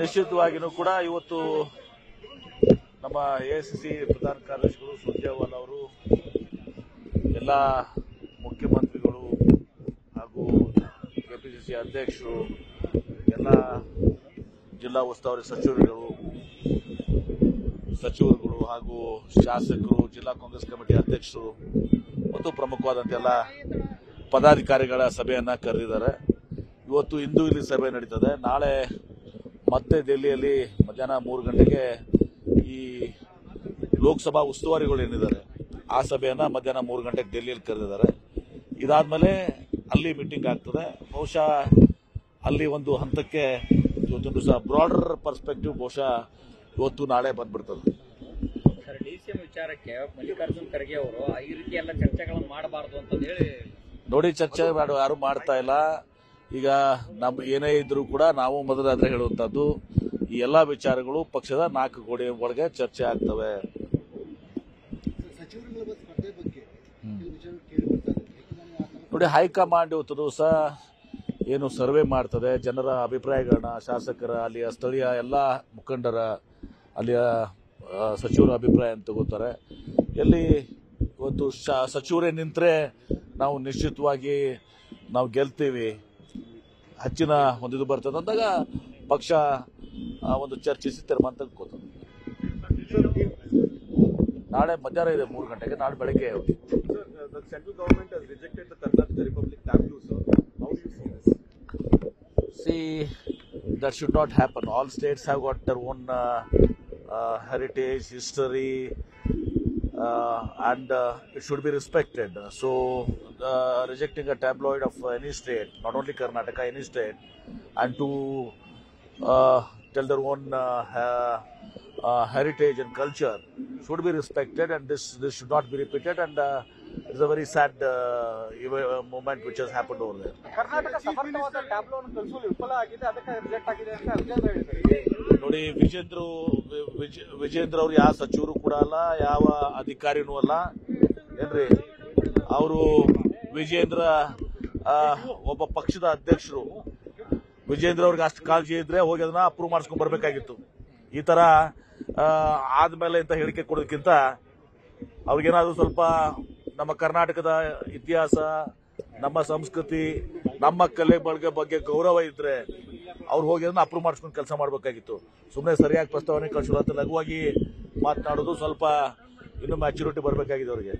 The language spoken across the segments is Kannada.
ನಿಶ್ಚಿತವಾಗಿಯೂ ಕೂಡ ಇವತ್ತು ನಮ್ಮ ಎಐಸಿಸಿ ಪ್ರಧಾನ ಕಾರ್ಯದರ್ಶಿಗಳು ಸುರ್ಜೇವಾಲ್ ಅವರು, ಎಲ್ಲ ಮುಖ್ಯಮಂತ್ರಿಗಳು ಹಾಗೂ ಕೆಪಿಸಿಸಿ ಅಧ್ಯಕ್ಷರು, ಎಲ್ಲ ಜಿಲ್ಲಾ ಉಸ್ತುವಾರಿ ಸಚಿವರುಗಳು ಸಚಿವರುಗಳು ಹಾಗೂ ಶಾಸಕರು, ಜಿಲ್ಲಾ ಕಾಂಗ್ರೆಸ್ ಕಮಿಟಿ ಅಧ್ಯಕ್ಷರು ಮತ್ತು ಪ್ರಮುಖವಾದಂಥ ಎಲ್ಲ ಪದಾಧಿಕಾರಿಗಳ ಸಭೆಯನ್ನು ಕರೆದಿದ್ದಾರೆ. ಇವತ್ತು ಇಂದು ಇಲ್ಲಿ ಸಭೆ ನಡೀತದೆ. ನಾಳೆ ಮತ್ತೆ ದೆಹಲಿಯಲ್ಲಿ ಮಧ್ಯಾಹ್ನ ಮೂರು ಗಂಟೆಗೆ ಈ ಲೋಕಸಭಾ ಉಸ್ತುವಾರಿಗಳು ಏನಿದ್ದಾರೆ ಆ ಸಭೆಯನ್ನು ಮಧ್ಯಾಹ್ನ ಮೂರು ಗಂಟೆಗೆ ಡೆಲ್ಲಿಯಲ್ಲಿ ಕರೆದಿದ್ದಾರೆ. ಇದಾದಮೇಲೆ ಅಲ್ಲಿ ಮೀಟಿಂಗ್ ಆಗ್ತದೆ. ಬಹುಶಃ ಅಲ್ಲಿ ಒಂದು ಹಂತಕ್ಕೆ ಇವತ್ತೊಂದು ದಿವಸ ಬ್ರಾಡರ್ ಪರ್ಸ್ಪೆಕ್ಟಿವ್ ಬಹುಶಃ ಇವತ್ತು ನಾಳೆ ಬಂದ್ಬಿಡ್ತದೆ. ವಿಚಾರಕ್ಕೆ ಮಲ್ಲಿಕಾರ್ಜುನ್ ಖರ್ಗೆ ಅವರು ಈ ರೀತಿ ಎಲ್ಲ ಚರ್ಚೆಗಳನ್ನು ಮಾಡಬಾರದು ಅಂತ ಹೇಳಿ ನೋಡಿ ಚರ್ಚೆ ಯಾರು ಮಾಡ್ತಾ ಇಲ್ಲ. ಈಗ ನಮ್ಮ ಏನೇ ಇದ್ರೂ ಕೂಡ ನಾವು ಮೊದಲಾದ್ರೆ ಹೇಳುವಂತದ್ದು ಈ ಎಲ್ಲಾ ವಿಚಾರಗಳು ಪಕ್ಷದ ನಾಲ್ಕು ಗೋಡೆ ಒಳಗೆ ಚರ್ಚೆ ಆಗ್ತವೆ. ನೋಡಿ ಹೈಕಮಾಂಡ್ ಇವತ್ತು ದಿವಸ ಏನು ಸರ್ವೆ ಮಾಡ್ತದೆ. ಜನರ ಅಭಿಪ್ರಾಯಗಳನ್ನ ಶಾಸಕರ ಅಲ್ಲಿಯ ಸ್ಥಳೀಯ ಎಲ್ಲ ಮುಖಂಡರ ಅಲ್ಲಿಯ ಸಚಿವರ ಅಭಿಪ್ರಾಯ ಅಂತ ತಗೋತಾರೆ. ಎಲ್ಲಿ ಇವತ್ತು ಶಾ- ಸಚಿವರೇ ನಿಂತರೆ ನಾವು ನಿಶ್ಚಿತವಾಗಿ ನಾವು ಗೆಲ್ತೀವಿ. ಹಚ್ಚಿನ ಒಂದು ಇದು ಬರ್ತದೆ. ಅಂದಾಗ ಪಕ್ಷ ಒಂದು ಚರ್ಚಿಸಿ ತೀರ್ಮಾನ ತೆಗೆದುಕೊಂಡು ನಾಳೆ ಮಧ್ಯಾಹ್ನ ಇದೆ, ಮೂರು ಗಂಟೆಗೆ. ನಾಳೆ ಬೆಳಗ್ಗೆ see that should not happen all states have got their own heritage history and uh, it should be respected. So, uh, rejecting a tabloid of any state, not only Karnataka, any state, and to uh, tell their own uh, uh, heritage and culture should be respected, and this this should not be repeated. And uh, a very very sad uh, ev- happen moment which has happened over there. Karnataka ಸಮರ್ಥವಾದ ಟ್ಯಾಬ್ಲೋವನ್ನು ವಿಫಲ ಆಗಿದೆ ಅದಕ್ಕೆ ರಿಜೆಕ್ಟ್ ಆಗಿದೆ ಅಂತ ವಿಜೇಂದ್ರ ಹೇಳಿದ್ದಾರೆ ನೋಡಿ ವಿಜೇಂದ್ರ ವಿಜೇಂದ್ರ ಅವ್ರು ಯಾವ ಸಚಿವರು ಕೂಡ ಅಲ್ಲ ಯಾವ ಅಧಿಕಾರಿನೂ ಅಲ್ಲ. ಏನ್ರಿ ಅವರು ವಿಜೇಂದ್ರ ಒಬ್ಬ ಪಕ್ಷದ ಅಧ್ಯಕ್ಷರು. ವಿಜೇಂದ್ರ ಅವ್ರಿಗೆ ಅಷ್ಟು ಕಾಳಜಿ ಇದ್ರೆ ಹೋಗಿ ಅದನ್ನ ಅಪ್ರೂವ್ ಮಾಡಿಸ್ಕೊಂಡ್ ಬರ್ಬೇಕಾಗಿತ್ತು. ಈ ತರ ಆದ್ಮೇಲೆ ಅಂತ ಹೇಳಿಕೆ ಕೊಡೋದಕ್ಕಿಂತ ಅವ್ರಿಗೇನಾದ್ರೂ ಸ್ವಲ್ಪ ನಮ್ಮ ಕರ್ನಾಟಕದ ಇತಿಹಾಸ, ನಮ್ಮ ಸಂಸ್ಕೃತಿ, ನಮ್ಮ ಕಲೆ ಬಳಗೆ ಬಗ್ಗೆ ಗೌರವ ಇದ್ರೆ ಅವ್ರು ಹೋಗಿ ಅದನ್ನ ಅಪ್ರೂವ್ ಮಾಡಿಸ್ಕೊಂಡು ಕೆಲಸ ಮಾಡಬೇಕಾಗಿತ್ತು. ಸುಮ್ಮನೆ ಸರಿಯಾಗಿ ಪ್ರಸ್ತಾವನೆ ಕಳಿಸೋದು ಅಂತ ಲಘುವಾಗಿ ಮಾತನಾಡೋದು ಸ್ವಲ್ಪ ಇನ್ನು ಮ್ಯಾಚುರಿಟಿ ಬರಬೇಕಾಗಿದೆ ಅವರಿಗೆ.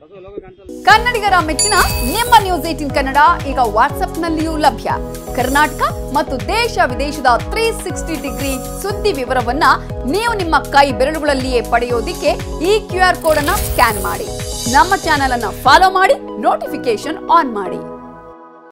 ಕನ್ನಡಿಗರ ಮೆಚ್ಚಿನ ನಿಮ್ಮ ನ್ಯೂಸ್ ಏಟಿನ್ ಕನ್ನಡ ಈಗ ವಾಟ್ಸ್ಆಪ್ನಲ್ಲಿಯೂ ಲಭ್ಯ. ಕರ್ನಾಟಕ ಮತ್ತು ದೇಶ ವಿದೇಶದ ತ್ರೀ ಸಿಕ್ಸ್ಟಿ ಡಿಗ್ರಿ ಸುದ್ದಿ ವಿವರವನ್ನ ನೀವು ನಿಮ್ಮ ಕೈ ಬೆರಳುಗಳಲ್ಲಿಯೇ ಪಡೆಯೋದಿಕ್ಕೆ ಈ ಕ್ಯೂ ಆರ್ ಕೋಡ್ ಅನ್ನ ಸ್ಕ್ಯಾನ್ ಮಾಡಿ. ನಮ್ಮ ಚಾನೆಲ್ ಅನ್ನ ಫಾಲೋ ಮಾಡಿ ನೋಟಿಫಿಕೇಶನ್ ಆನ್ ಮಾಡಿ.